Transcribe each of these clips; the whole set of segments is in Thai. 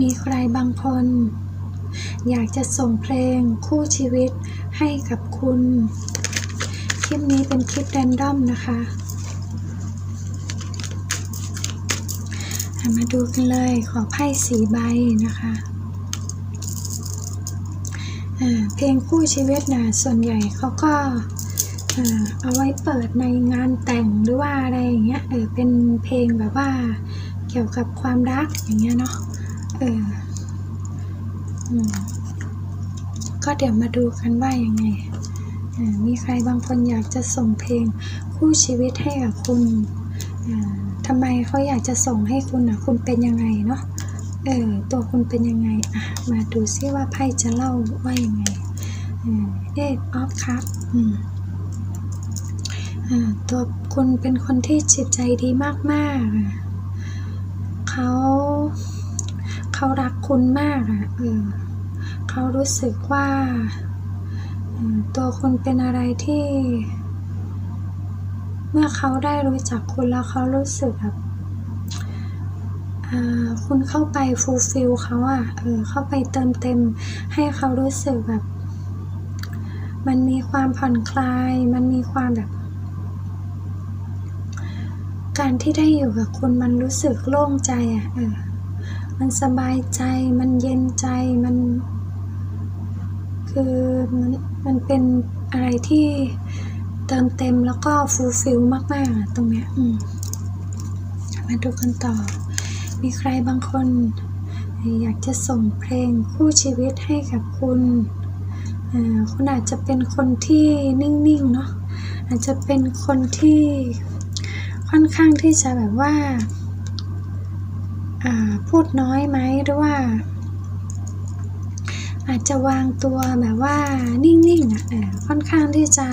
มีใครบางคน อยากจะส่งเพลงคู่ชีวิตให้กับคุณ คลิปนี้เป็นคลิปแรนดอมนะคะมาดูกันเลยขอไพ่สีใบนะคะเพลงคู่ชีวิตนะส่วนใหญ่เขาก็เอาไว้เปิดในงานแต่งหรือว่าอะไรอย่างเงี้ยเออเป็นเพลงแบบว่าเกี่ยวกับความรักอย่างเงี้ยเนาะ เออก็เดี๋ยวมาดูกันว่ายังไง มีใครบางคนอยากจะส่งเพลงคู่ชีวิตให้กับคุณทำไมเขาอยากจะส่งให้คุณอะ คุณเป็นยังไงเนาะ เออ ตัวคุณเป็นยังไง อะ มาดูซิว่าไพ่จะเล่าว่ายังไง เออออฟครับ อืมอตัวคุณเป็นคนที่จิตใจดีมากๆ เขา เขารักคุณมากอะเออเขารู้สึกว่าตัวคุณเป็นอะไรที่ เมื่อเขาได้รู้จักคุณแล้วเขารู้สึกแบบคุณเข้าไปฟูลฟิลเขาอะเออเข้าไปเติมเต็ม ให้เขารู้สึกแบบ มันมีความผ่อนคลาย มันมีความแบบ การที่ได้อยู่กับคุณมันรู้สึกโล่งใจอะเออ มันสบายใจ มันเย็นใจ มัน คือมันมันเป็นอะไรที่เติมเต็มแล้วก็ฟูลฟิลมากๆ ตรงเนี้ยมมาดูกันต่อ มีใครบางคน อยากจะส่งเพลงคู่ชีวิตให้กับคุณคุณอาจจะเป็นคนที่นิ่งๆเนาะอาจจะเป็นคนที่ค่อนข้างที่จะแบบว่า พูดน้อยไหมหรือว่า อาจจะวางตัวแบบว่านิ่งๆอะเออค่อนข้างที่จะ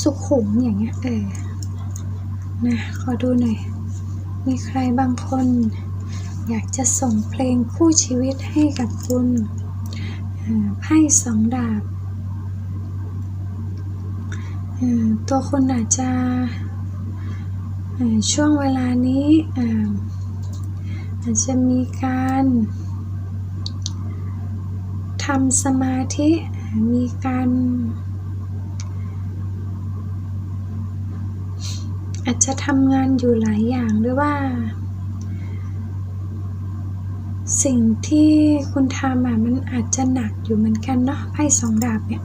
สุขุมอย่างเงี้ยเออนะขอดูหน่อย มีใครบางคน อยากจะส่งเพลงคู่ชีวิตให้กับคุณไพ่สองดาบตัวคุณอาจจะช่วงเวลานี้ อาจจะมีการทำสมาธิ มีการ อาจจะทำงานอยู่หลายอย่างหรือว่า สิ่งที่คุณทำอะมันอาจจะหนักอยู่เหมือนกันเนาะไพ่สองดาบเนี่ย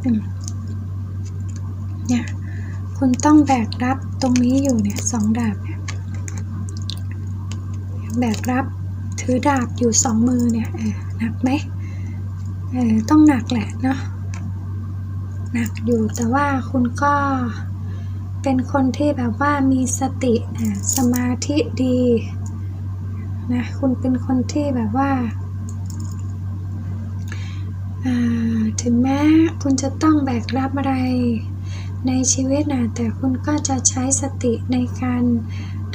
เนี่ยคุณต้องแบกรับตรงนี้อยู่เนี่ยสองดาบเนี่ยแบกรับ ถือดาบอยู่สองมือเนี่ยหนักไหมเออต้องหนักแหละเนาะหนักอยู่แต่ว่าคุณก็เป็นคนที่แบบว่ามีสติสมาธิดีนะคุณเป็นคนที่แบบว่า ถึงแม้คุณจะต้องแบกรับอะไรในชีวิตนะแต่คุณก็จะใช้สติในการ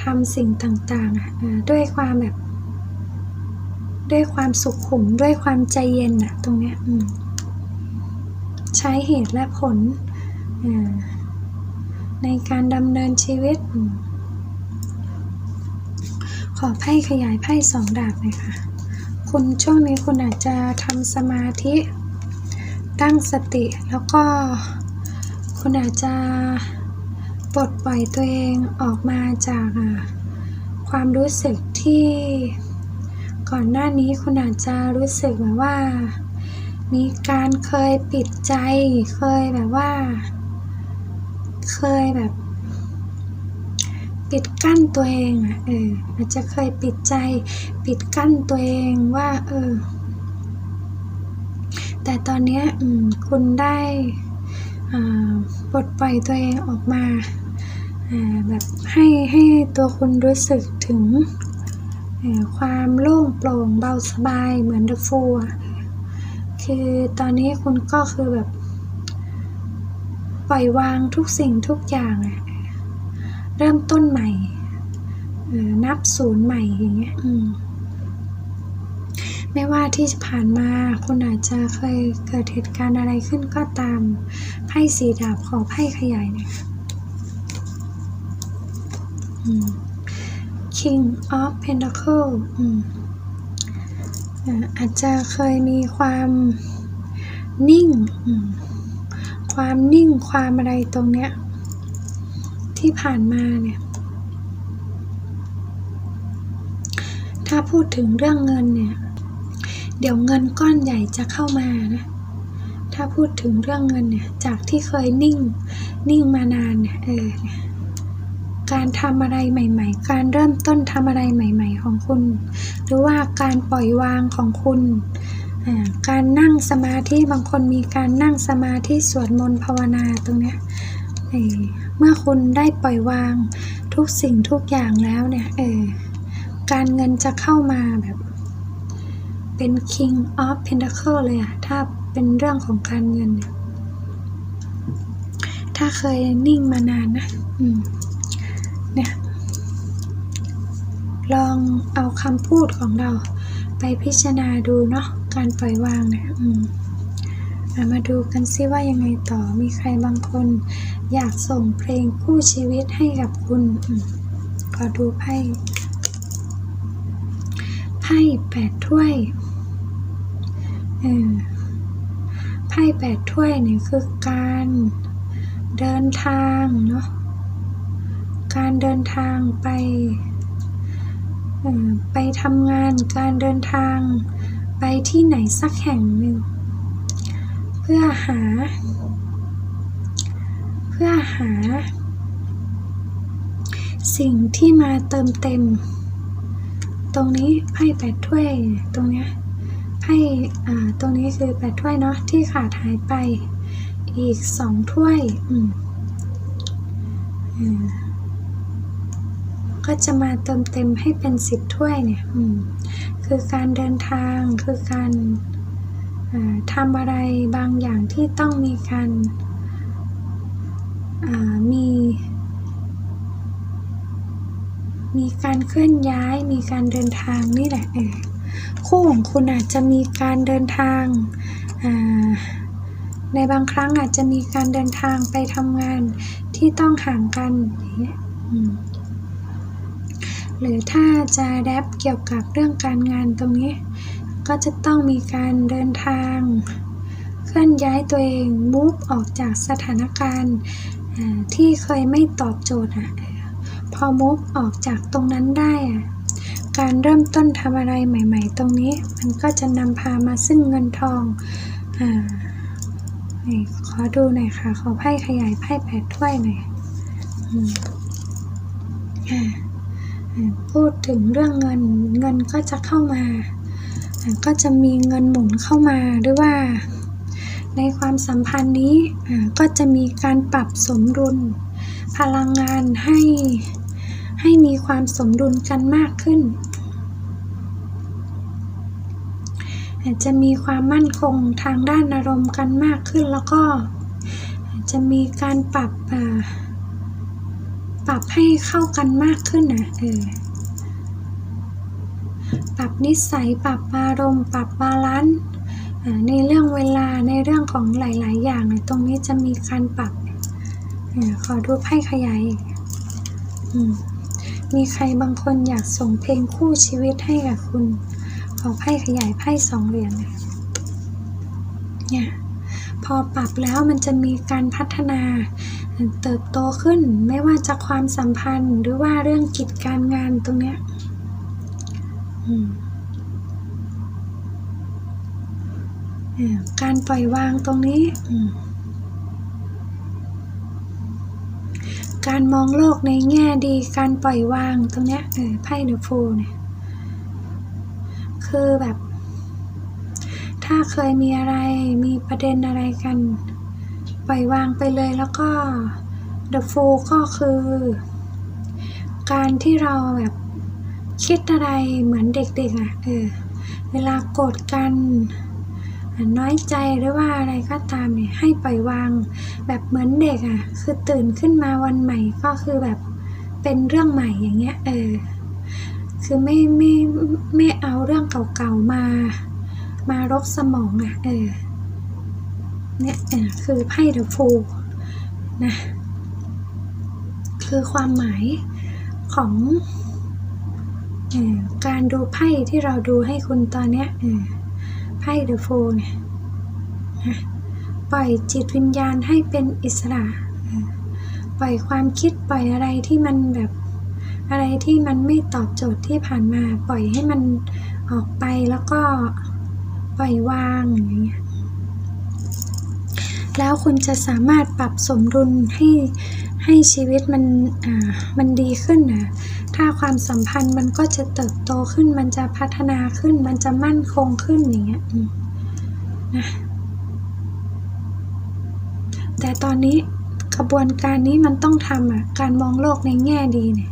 ทำสิ่งต่างๆอะอ่าด้วยความแบบ ด้วยความสุขขุมด้วยความใจเย็นอะตรงเนี้ยใช้เหตุและผล ในการดำเนินชีวิตอขอไพ่ขยายไพ่สองดาบเลยค่ะ คุณช่วงนี้คุณอาจจะทำสมาธิ ตั้งสติแล้วก็คุณอาจจะปลดปล่อยตัวเองออกมาจากความรู้สึกที่ ก่อนหน้านี้คุณอาจจะรู้สึกแบบว่า มีการเคยปิดใจ เคยแบบว่า เคยแบบ ปิดกั้นตัวเองอะเอออาจจะเคยปิดใจ ปิดกั้นตัวเองว่า เออ แต่ตอนเนี้ยคุณได้ปลดปล่อยตัวเองออกมาแบบให้ให้ตัวคุณรู้สึกถึง ความโล่งโปร่งเบาสบายเหมือนเดอะฟูคือตอนนี้คุณก็คือแบบ ปล่อยวางทุกสิ่งทุกอย่างอะเริ่มต้นใหม่นับศูนย์ใหม่อย่างเงี้ยไม่ว่าที่ผ่านมาคุณอาจจะเคยเกิดเหตุการณ์อะไรขึ้นก็ตามไพ่สีดาบขอไพ่ขยายหน่ย อืม King of Pentacle อืมอ่าอาจจะเคยมีความนิ่งอืมความนิ่งความอะไรตรงเนี้ย ที่ผ่านมาเนี่ย ถ้าพูดถึงเรื่องเงินเนี่ย เดี๋ยวเงินก้อนใหญ่จะเข้ามานะ ถ้าพูดถึงเรื่องเงินเนี่ย จากที่เคยนิ่ง นิ่งมานานเนี่ย เออเนี่ย การทำอะไรใหม่ ๆ การเริ่มต้นทำอะไรใหม่ ๆ ของคุณ หรือว่าการปล่อยวางของคุณ การนั่งสมาธิบางคนมีการนั่งสมาธิสวดมนต์ภาวนาตรงเนี้ยเเมื่อคุณได้ปล่อยวางทุกสิ่งทุกอย่างแล้วเนี่ยเออการเงินจะเข้ามาแบบเป็น King of Pentacle เลยอะถ้าเป็นเรื่องของการเงินเนี่ยถ้าเคยนิ่งมานานนะอืม เนี่ย ลองเอาคำพูดของเราไปพิจารณาดูเนาะการปล่อยวางเนี่ยอืมอะมาดูกันซิว่ายังไงต่อมีใครบางคน อยากส่งเพลงคู่ชีวิตให้กับคุณอืมขอดูไพ่ไพ่แปดถ้วยเออไพ่แปดถ้วยเนี่ยคือการเดินทางเนาะ การเดินทางไปไปทำงานการเดินทางไปที่ไหนสักแห่งหนึ่ง เพื่อหา เพื่อหา สิ่งที่มาเติมเต็ม ตรงนี้ไพ่แปดถ้วยตรงเนี้ยไพ่อ่าตรงนี้คือแปดถ้วยเนาะที่ขาดหายไปอีกสองถ้วย อืมอ่า ก็จะมาเติมเต็มให้เป็นสิบถ้วยเนี่ยคือการเดินทางคือการาทำอะไรบางอย่างที่ต้องมีการามีมีการเคลื่อนย้ายมีการเดินทางนี่แหละเออคู่ของคุณอาจจะมีการเดินทางาในบางครั้งอาจจะมีการเดินทางไปทำงานที่ต้องห่างกันอย่างเงี้ย หรือถ้าจะแรปเกี่ยวกับเรื่องการงานตรงนี้ ก็จะต้องมีการเดินทาง เคลื่อนย้ายตัวเองมูฟออกจากสถานการณ์ที่เคยไม่ตอบโจทย์อะพอมุกออกจากตรงนั้นได้อะการเริ่มต้นทำอะไรใหม่ ๆ ตรงนี้ มันก็จะนำพามาซึ่งเงินทองอ่าขอดูหน่อยค่ะ ขอไพ่ขยายไพ่แปดถ้วยหน่อยอืมอ่า พูดถึงเรื่องเงินเงินก็จะเข้ามา ก็จะมีเงินหมุนเข้ามาหรือว่า ในความสัมพันธ์นี้ก็จะมีการปรับสมดุล พลังงานให้ให้มีความสมดุลกันมากขึ้นจะมีความมั่นคงทางด้านอารมณ์กันมากขึ้นแล้วก็จจะมีการปรับอ่า ปรับให้เข้ากันมากขึ้นนะเออปรับนิสัยปรับอารมณ์ปรับบาลานซ์อ่าในเรื่องเวลาในเรื่องของหลาย ๆ อย่างเนี่ยตรงนี้จะมีการปรับอาขอดูไพ่ขยายอืมมีใครบางคนอยากส่งเพลงคู่ชีวิตให้กับคุณ ขอไพ่ขยายไพ่สองเหรียญเนี่ยพอปรับแล้วมันจะมีการพัฒนา เติบโตขึ้นไม่ว่าจะความสัมพันธ์หรือว่าเรื่องกิจการงานตรงเนี้ยการปล่อยวางตรงนี้ การมองโลกในแง่ดี การปล่อยวางตรงเนี้ยเออไพ่เดอะฟูเนี่ย คือแบบ ถ้าเคยมีอะไรมีประเด็นอะไรกัน ปล่อยวางไปเลยแล้วก็เดอะฟูก็คือ การที่เราแบบคิดอะไรเหมือนเด็กๆอะเออเวลาโกรธกันน้อยใจหรือว่าอะไรก็ตามเนี่ยให้ปล่อยวางแบบเหมือนเด็กอะ คือตื่นขึ้นมาวันใหม่ก็คือแบบเป็นเรื่องใหม่อย่างเงี้ยเออคือไม่ไม่ไม่เอาเรื่องเก่าๆมา มารบสมองอะเออ เนี่ยคือไพ่เดอะฟูนะ คือความหมายของอการดูไพ่ที่เราดูให้คุณตอนเนี้ยไพ่เดอะโฟเนี่ยนะปล่อยจิตวิญญาณให้เป็นอิสระ ปล่อยความคิดปล่อยอะไรที่มันแบบอะไรที่มันไม่ตอบโจทย์ที่ผ่านมา ปล่อยให้มันออกไปแล้วก็ปล่อยวางอย่างเงี้ย แล้วคุณจะสามารถปรับสมดุลให้ให้ชีวิตมันอ่ามันดีขึ้นนะถ้าความสัมพันธ์มันก็จะเติบโตขึ้น มันจะพัฒนาขึ้น มันจะมั่นคงขึ้นอย่างเงี้ยอืมนะแต่ตอนนี้กระบวนการนี้มันต้องทำอะ การมองโลกในแง่ดีเนี่ย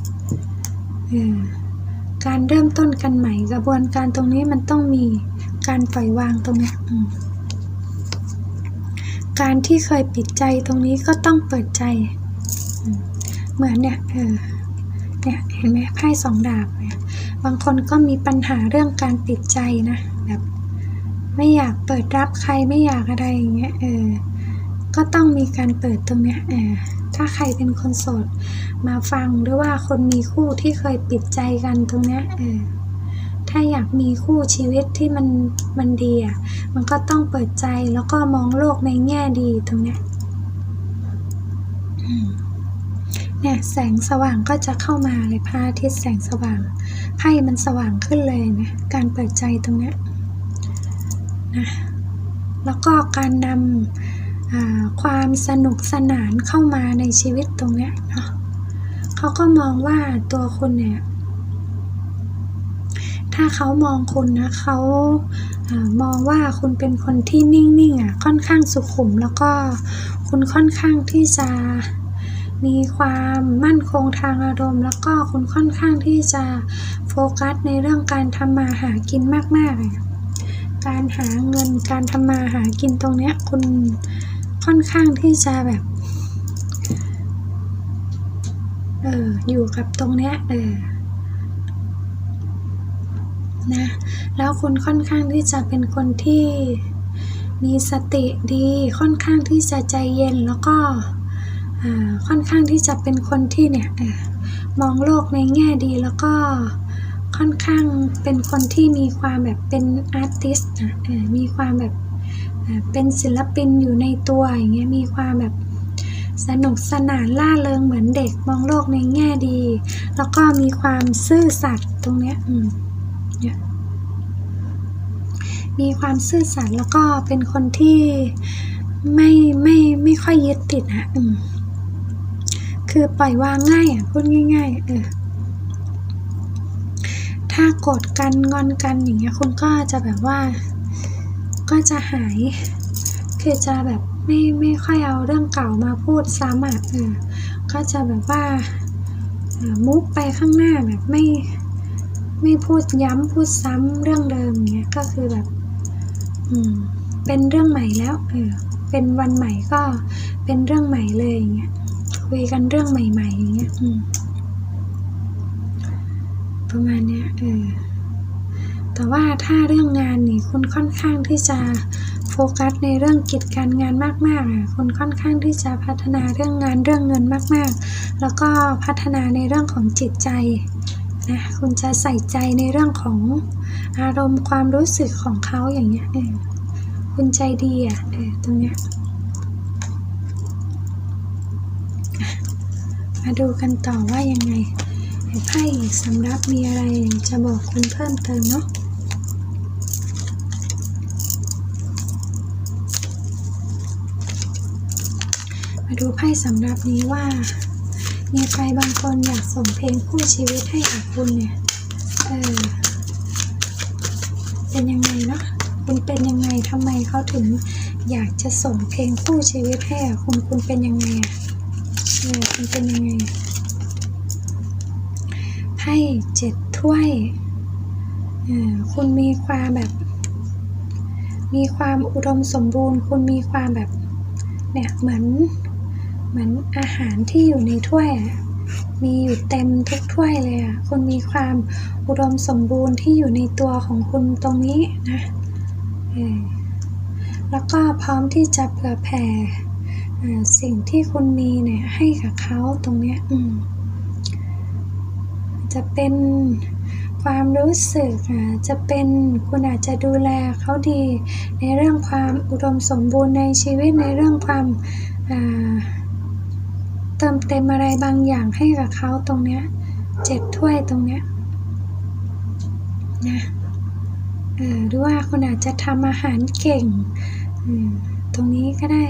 การเริ่มต้นกันใหม่ กระบวนการตรงนี้มันต้องมีการปล่อยวางตรงเนี้ยอืม การที่เคยปิดใจตรงนี้ก็ต้องเปิดใจ เหมือนเนี่ยเออเนี่ยเห็นไหมไพ่สองดาบเนี่ยบางคนก็มีปัญหาเรื่องการปิดใจนะแบบไม่อยากเปิดรับใครไม่อยากอะไรอย่างเงี้ยเออก็ต้องมีการเปิดตรงเนี้ยเออถ้าใครเป็นคนโสดมาฟังหรือว่าคนมีคู่ที่เคยปิดใจกันตรงเนี้ยเออ ถ้าอยากมีคู่ชีวิตที่มันมันดีอะมันก็ต้องเปิดใจแล้วก็มองโลกในแง่ดีตรงนี้เนี่ยแสงสว่างก็จะเข้ามาเลยพระอาทิตย์แสงสว่างไพ่มันสว่างขึ้นเลยนะการเปิดใจตรงนี้นะแล้วก็การนำความสนุกสนานเข้ามาในชีวิตตรงนี้เนาะเขาก็มองว่าตัวคุณเนี่ย ถ้าเขามองคุณนะเขาอมองว่าคุณเป็นคนที่นิ่งๆอะค่อนข้างสุขุมแล้วก็คุณค่อนข้างที่จะมีความมั่นคงทางอารมณ์ แล้วก็คุณค่อนข้างที่จะโฟกัสในเรื่องการทำมาหากินมากๆเลยการหาเงินการทำมาหากินตรงเนี้ยคุณค่อนข้างที่จะแบบเอออยู่กับตรงเนี้ยเออ นะ แล้วคุณค่อนข้างที่จะเป็นคนที่มีสติดีค่อนข้างที่จะใจเย็นแล้วก็ค่อนข้างที่จะเป็นคนที่เนี่ยมองโลกในแง่ดีแล้วก็ค่อนข้างเป็นคนที่มีความแบบเป็นอาร์ติสต์นะมีความแบบเป็นศิลปินอยู่ในตัวอย่างเงี้ยมีความแบบสนุกสนานล่าเริงเหมือนเด็กมองโลกในแง่ดี แล้วก็มีความซื่อสัตย์ตรงเนี้ยอืมเนี่ย มีความซื่อสัตย์แล้วก็เป็นคนที่ไม่ไม่ไม่ค่อยยึดติดอะอืมคือปล่อยวางง่ายอะพูดง่าย ๆ เออ ถ้าโกรธกันงอนกันอย่างเงี้ยคุณก็จะแบบว่า ก็จะหาย คือจะแบบไม่ไม่ค่อยเอาเรื่องเก่ามาพูดซ้ำอะเออก็จะแบบว่า มุกไปข้างหน้าแบบไม่ ไม่พูดย้ำพูดซ้ำเรื่องเดิมเงี้ยก็คือแบบ อืม เป็นเรื่องใหม่แล้วเออเป็นวันใหม่ก็เป็นเรื่องใหม่เลยอย่างเงี้ยคุยกันเรื่องใหม่ ๆ อย่างเงี้ยอืมประมาณเนี้ยเออแต่ว่าถ้าเรื่องงานนี่คุณค่อนข้างที่จะโฟกัสในเรื่องกิจการงานมากๆอะคุณค่อนข้างที่จะพัฒนาเรื่องงานเรื่องเงินมาก ๆ แล้วก็พัฒนาในเรื่องของจิตใจ นะคุณจะใส่ใจในเรื่องของอารมณ์ความรู้สึกของเขาอย่างเงี้ยเออคุณใจดีอะเออตรงเนี้ยมาดูกันต่อว่ายังไงไพ่สำรับมีอะไรจะบอกคุณเพิ่มเติมเนาะมาดูไพ่สำรับนี้ว่า มีใครบางคนอยากส่งเพลงคู่ชีวิตให้กับคุณเนี่ย เออ เป็นยังไงเนาะ คุณเป็นยังไงทำไมเขาถึงอยากจะส่งเพลงคู่ชีวิตให้กับคุณ คุณเป็นยังไงอะเออคุณเป็นยังไงไพ่เจ็ดถ้วยเออคุณมีความแบบ มีความอุดมสมบูรณ์ คุณมีความแบบ เนี่ยเหมือน เหมือนอาหารที่อยู่ในถ้วยมีอยู่เต็มทุกถ้วยเลยอะคุณมีความอุดมสมบูรณ์ที่อยู่ในตัวของคุณตรงนี้นะแล้วก็พร้อมที่จะเผื่อแผ่สิ่งที่คุณมีเนี่ยให้กับเขาตรงเนี้ยจะเป็นความรู้สึกจะเป็นคุณอาจจะดูแลเขาดี ในเรื่องความอุดมสมบูรณ์ในชีวิตในเรื่องความอ่า เติมเต็มอะไรบางอย่างให้กับเขาตรงเนี้ยเจ็ดถ้วยตรงเนี้ยนะเออหรือว่าคุณอาจจะทำอาหารเก่งตรงนี้ก็ได้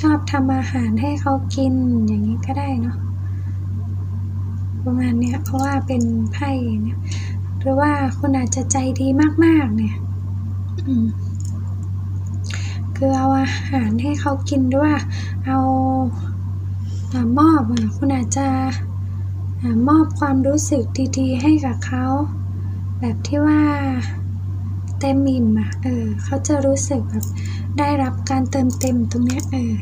ชอบทำอาหารให้เขากินอย่างนี้ก็ได้เนาะประมาณเนี้ยเพราะว่าเป็นไพ่เนี่ยหรือว่าคุณอาจจะใจดีมากๆ เนี่ยคือเอาอาหารให้เขากินด้วยว่าเอา มอบคุณอาจจะมอบความรู้สึกดีๆให้กับเขา แบบที่ว่าเต็มอิ่มอะเออเขาจะรู้สึกแบบได้รับการเติมเต็มตรงนี้เออ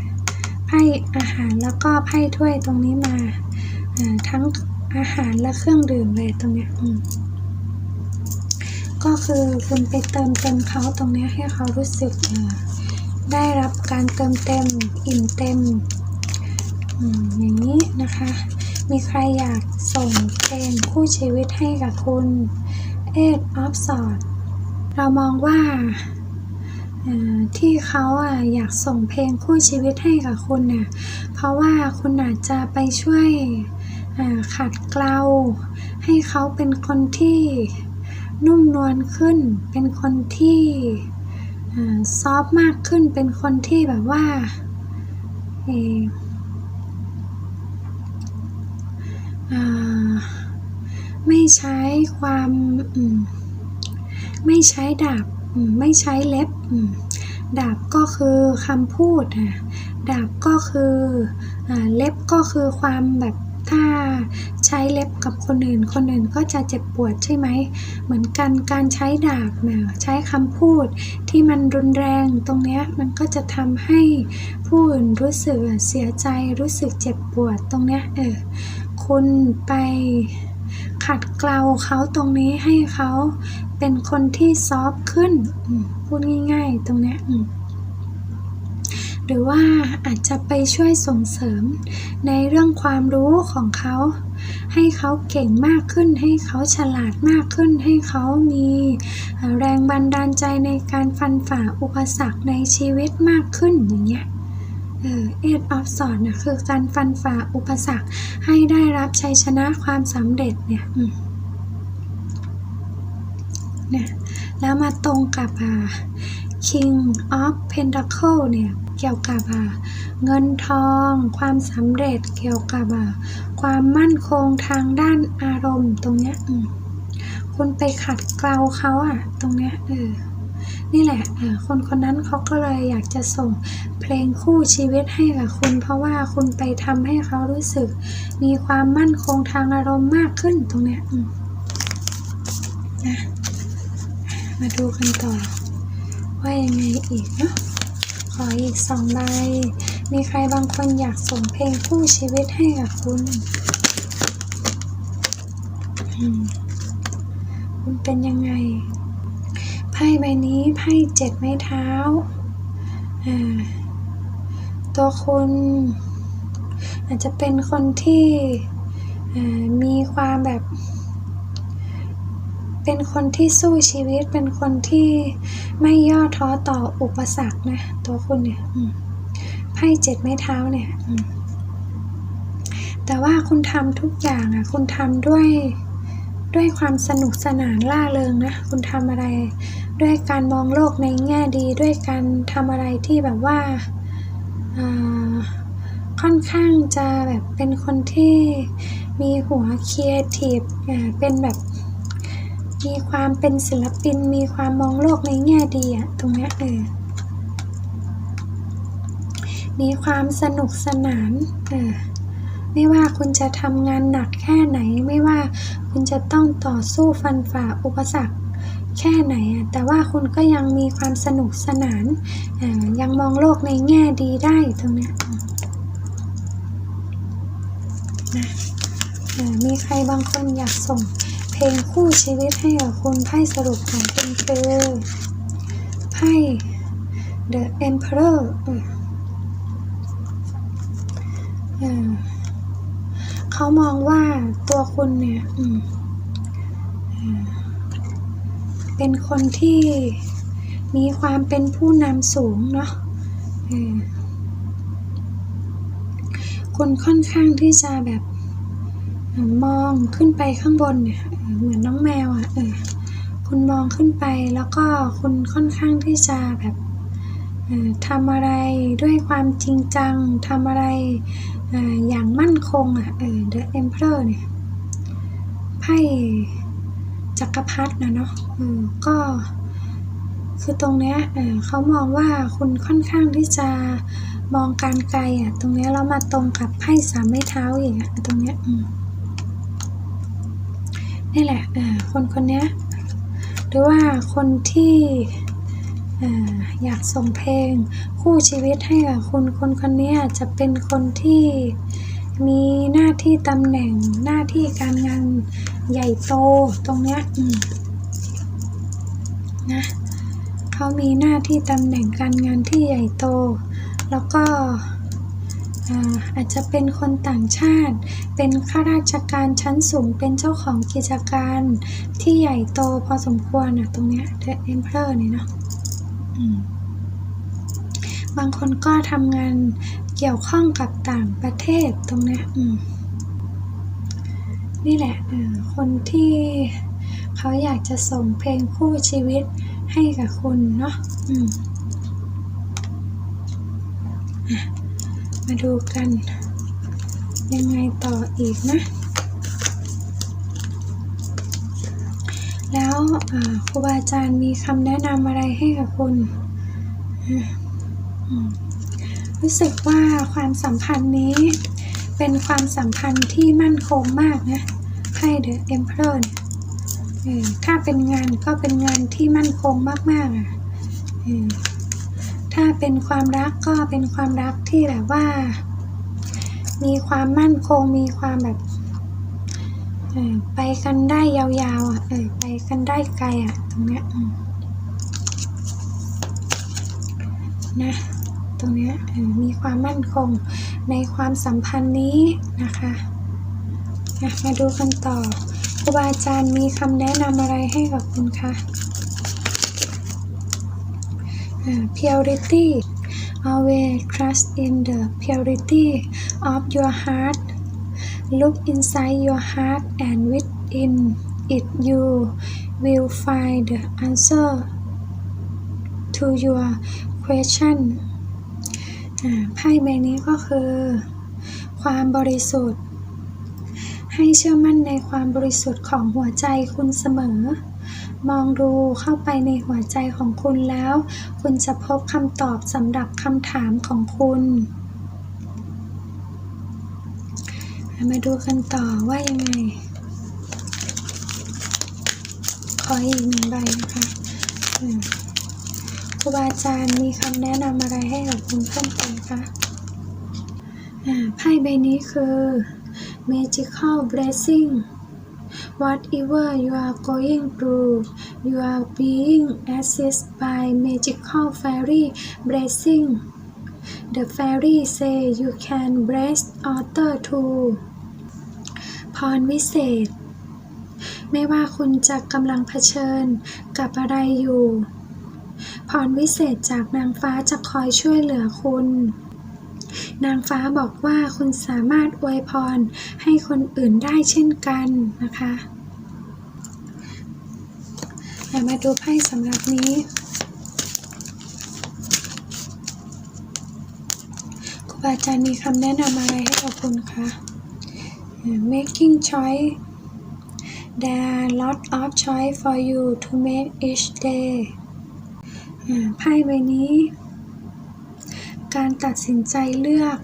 ไพ่อาหารแล้วก็ไพ่ถ้วยตรงนี้มาอ่าทั้งอาหารและเครื่องดื่มเลยตรงนี้ก็คือคุณไปเติมเต็มเขาตรงนี้ให้เขารู้สึกออได้รับการเติมเต็ม อิ่มเต็ม อย่างนี้นะคะ มีใครอยากส่งเพลงคู่ชีวิตให้กับคุณ Eight of Swords เรามองว่าที่เขาอะอยากส่งเพลงคู่ชีวิตให้กับคุณน่ะเพราะว่าคุณอาจจะไปช่วยขัดเกลาให้เขาเป็นคนที่นุ่มนวลขึ้น เป็นคนที่ซอฟมากขึ้น เป็นคนที่แบบว่าเอ่ออ่า ไม่ใช้ความไม่ใช้ดาบไม่ใช้เล็บดาบก็คือคำพูดอะดาบก็คืออเล็บก็คือความแบบถ้าใช้เล็บกับคนอื่น คนอื่นก็จะเจ็บปวดใช่ไหม เหมือนกันการใช้ดาบเนี่ยใช้คำพูดที่มันรุนแรงตรงเนี้ยมันก็จะทำให้ผู้อื่นรู้สึกเสียใจรู้สึกเจ็บปวดตรงเนี้ยเออ คุณไปขัดเกลาเขาตรงนี้ให้เขาเป็นคนที่ซอฟขึ้น พูดง่ายๆตรงนี้หรือว่าอาจจะไปช่วยส่งเสริมในเรื่องความรู้ของเขา ให้เขาเก่งมากขึ้น ให้เขาฉลาดมากขึ้น ให้เขามีแรงบันดาลใจในการฟันฝ่าอุปสรรคในชีวิตมากขึ้นอย่างเงี้ย เออเอ็ดออฟสอนนะคือการฟันฝ่าอุปสรรคให้ได้รับชัยชนะความสำเร็จเนี่ยเนี่ยแล้วมาตรงกับ King of Pentacle เนี่ยเกี่ยวกับเงินทอง ความสำเร็จเกี่ยวกับความมั่นคงทางด้านอารมณ์ตรงเนี้ยคุณไปขัดเกลาเขาอะตรงเนี้ยเออ นี่แหละคนคนนั้นเขาก็เลยอยากจะส่งเพลงคู่ชีวิตให้กับคุณ เพราะว่าคุณไปทำให้เขารู้สึก มีความมั่นคงทางอารมณ์มากขึ้นตรงเนี้ยนะมาดูกันต่อ ว่ายังไงอีกเนาะขออีกสองใบ มีใครบางคนอยากส่งเพลงคู่ชีวิตให้กับคุณอืมคุณเป็นยังไง พ่ใบนี้ไพ่เจ็ดไม้เท้าตัวคุณอาจจะเป็นคนที่มีความแบบ เป็นคนที่สู้ชีวิต เป็นคนที่ไม่ย่อท้อต่ออุปสรรคนะ ตัวคุณเนี่ยไพ่เจ็ดไม้เท้าเนี่ยแต่ว่าคุณทำทุกอย่างอะ คุณทำด้วยด้วยความสนุกสนานล่าเริงนะ คุณทำอะไร ด้วยการมองโลกในแง่ดีด้วยการทำอะไรที่แบบว่าค่อนข้างจะแบบเป็นคนที่มีหัวครีเอทีฟอ่เป็นแบบมีความเป็นศิลปิน มีความมองโลกในแง่ดีอะตรงนี้เออมีความสนุกสนานเออไม่ว่าคุณจะทำงานหนักแค่ไหน ไม่ว่าคุณจะต้องต่อสู้ฟันฝ่าอุปสรรค แค่ไหนอะแต่ว่าคุณก็ยังมีความสนุกสนาน ยังมองโลกในแง่ดีได้ตรงนี้นะมีใครบางคนอยากส่งเพลงคู่ชีวิตให้กับคุณไพ่สรุปของคุณคือไพ่ The Emperor เออเออเขามองว่าตัวคุณเนี่ย อืม เป็นคนที่มีความเป็นผู้นำสูงเนาะคุณค่อนข้างที่จะแบบมองขึ้นไปข้างบนเนี่ยเหมือนน้องแมวอะ่ะเออคุณมองขึ้นไปแล้วก็คุณค่อนข้างที่จะแบบทำอะไรด้วยความจริงจังทำอะไรออย่างมั่นคงอะ่ะเออ The Emperor เนี่ยไพ่จักรพรรดินะเนาะ ก็คือตรงเนี้ยเขามองว่าคุณค่อนข้างที่จะมองการไกลอะ ตรงเนี้ยเรามาตรงกับไพ่สามไม้เท้าอย่างเงี้ยตรงเนี้ยนี่แหละคนคนเนี้ยหรือว่าคนที่อยากส่งเพลง คู่ชีวิตให้กับคุณคนคนนี้จะเป็นคนที่มีหน้าที่ตำแหน่งหน้าที่การงานใหญ่โตตรงเนี้ย นะเขามีหน้าที่ตำแหน่งการงานที่ใหญ่โต แล้วก็อาอาจจะเป็นคนต่างชาติ เป็นข้าราชการชั้นสูง เป็นเจ้าของกิจการที่ใหญ่โตพอสมควรอะตรงเนี้ย The Emperor เนี่ยเนาะบางคนก็ทำงานเกี่ยวข้องกับต่างประเทศตรงเนี้ยนี่แหละคนที่ เขาอยากจะส่งเพลงคู่ชีวิตให้กับคุณเนาะมาดูกัน ยังไงต่ออีกนะ แล้วครูบาอาจารย์มีคำแนะนำอะไรให้กับคุณรู้สึกว่าความสัมพันธ์นี้เป็นความสัมพันธ์ที่มั่นคงมากนะไพ่ The Emperor เนี่ย ถ้าเป็นงานก็เป็นงานที่มั่นคงมากๆอะถ้าเป็นความรักก็เป็นความรักที่แบบว่า มีความมั่นคงมีความแบบไปกันได้ยาวๆอะไปกันได้ไกลอะตรงเนี้ยนะตรงเนี้ยมีความมั่นคงในความสัมพันธ์นี้นะคะอะมาดูกันต่อ ครูบาอาจารย์มีคำแนะนำอะไรให้กับคุณคะอ่า purity always trust in the purity of your heart look inside your heart and within it you will find the answer to your question อ่าไพ่ใบนี้ก็คือ ความบริสุทธิ์ ให้เชื่อมั่นในความบริสุทธิ์ของหัวใจคุณเสมอ มองดูเข้าไปในหัวใจของคุณแล้ว คุณจะพบคำตอบสำหรับคำถามของคุณ มาดูกันต่อว่ายังไง ขออีกหนึ่งใบนะคะครูบาอาจารย์มีคำแนะนำอะไรให้กับคุณเพิ่มเติมคะอ่าไพ่ใบนี้คือ magical blessing whatever you are going through you are being assisted by magical fairy blessing the fairy say you can bless other too พรวิเศษ ไม่ว่าคุณจะกำลังเผชิญกับอะไรอยู่ พรวิเศษจากนางฟ้าจะคอยช่วยเหลือคุณ นางฟ้าบอกว่าคุณสามารถอวยพรให้คนอื่นได้เช่นกันนะคะเดี๋ยวมาดูไพ่สำหรับนี้ครูบาอาจารย์มีคำแนะนำอะไรให้กับคุณคะ making choice there are lot of choice for you to make each day ไพ่ใบนี้ การตัดสินใจเลือก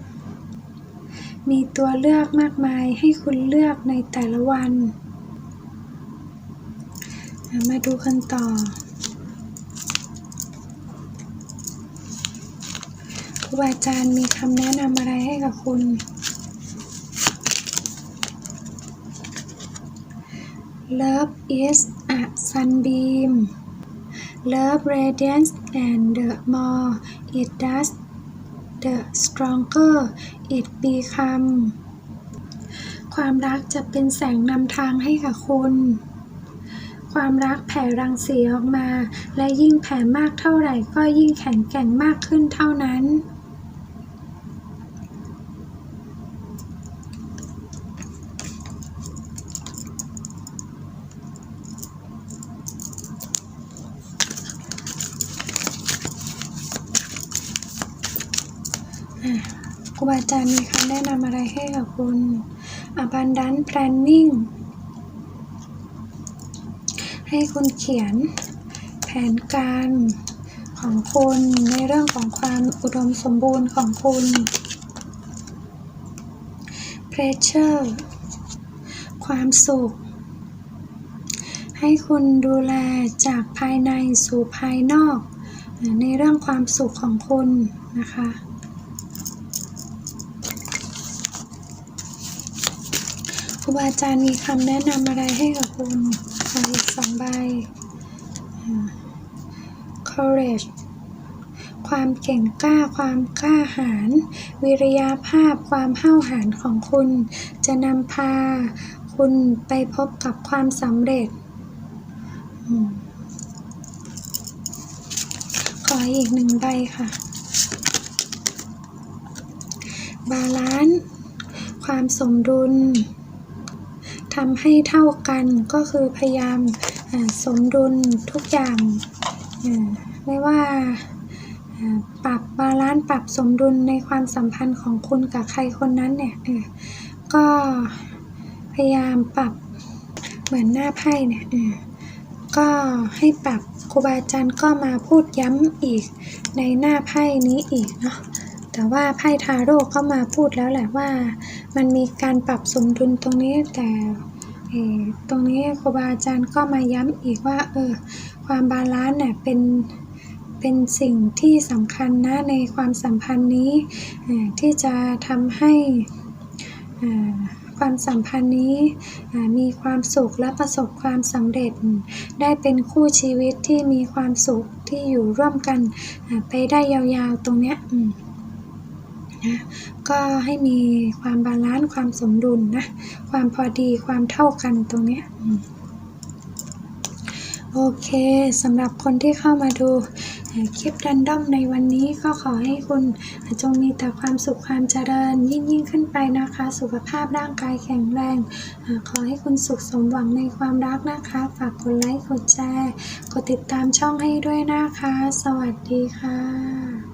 มีตัวเลือกมากมายให้คุณเลือกในแต่ละวัน มาดูกันต่อ ครูบาอาจารย์มีคำแนะนำอะไรให้กับคุณ Love is a sunbeam Love radiance and the more it does the stronger it become ความรักจะเป็นแสงนำทางให้กับคุณ ความรักแผ่รังสีออกมา และยิ่งแผ่มากเท่าไหร่ก็ยิ่งแข็งแกร่งมากขึ้นเท่านั้น ครูบาอาจารย์มีคำแนะนำอะไรให้กับคุณ Abundant Planning ให้คุณเขียนแผนการของคุณในเรื่องของความอุดมสมบูรณ์ของคุณ Pressure ความสุข ให้คุณดูแลจากภายในสู่ภายนอก ในเรื่องความสุขของคุณนะคะ รูบาอาจารย์มีคำแนะนำอะไรให้กับคุณขออีกสองใบ courage ความเก่งกล้า ความกล้าหาญ วิริยาภาพ ความห้าวหาญของคุณ จะนำพาคุณไปพบกับความสำเร็จ ขออีกหนึ่งใบค่ะ บาลานซ์ ความสมดุลำให้เท่ากันก็คือพยายามสมดุลทุกอย่าง ไม่ว่าปรับบาลานซ์ปรับสมดุลในความสัมพันธ์ของคุณกับใครคนนั้นเนี่ยก็พยายามปรับเหมือนหน้าไพ่เนี่ยก็ให้ปรับครูบาอาจารย์ก็มาพูดย้ำอีกในหน้าไพ่นี้อีกเนาะ แต่ว่าไพ่ทาโร่ก็มาพูดแล้วแหละว่า มันมีการปรับสมดุลตรงนี้แต่ตรงนี้ครูบาอาจารย์ก็มาย้ำอีกว่าเออความบาลานซ์เนี่ยเป็นเป็นสิ่งที่สำคัญนะในความสัมพันธ์นี้ที่จะทำให้ความสัมพันธ์นี้มีความสุขและประสบความสำเร็จ ได้เป็นคู่ชีวิตที่มีความสุขที่อยู่ร่วมกันไปได้ยาวๆตรงเนี้ย นะก็ให้มีความบาลานซ์ความสมดุลนะ ความพอดีความเท่ากันตรงนี้โอเคสำหรับคนที่เข้ามาดูคลิปดันด้อมในวันนี้ก็ขอให้คุณจงมีแต่ความสุขความเจริญ ยิ่งยิ่งขึ้นไปนะคะ สุขภาพร่างกายแข็งแรง ขอให้คุณสุขสมหวังในความรักนะคะ ฝากกดไลค์กดแชร์กดติดตามช่องให้ด้วยนะคะ สวัสดีค่ะ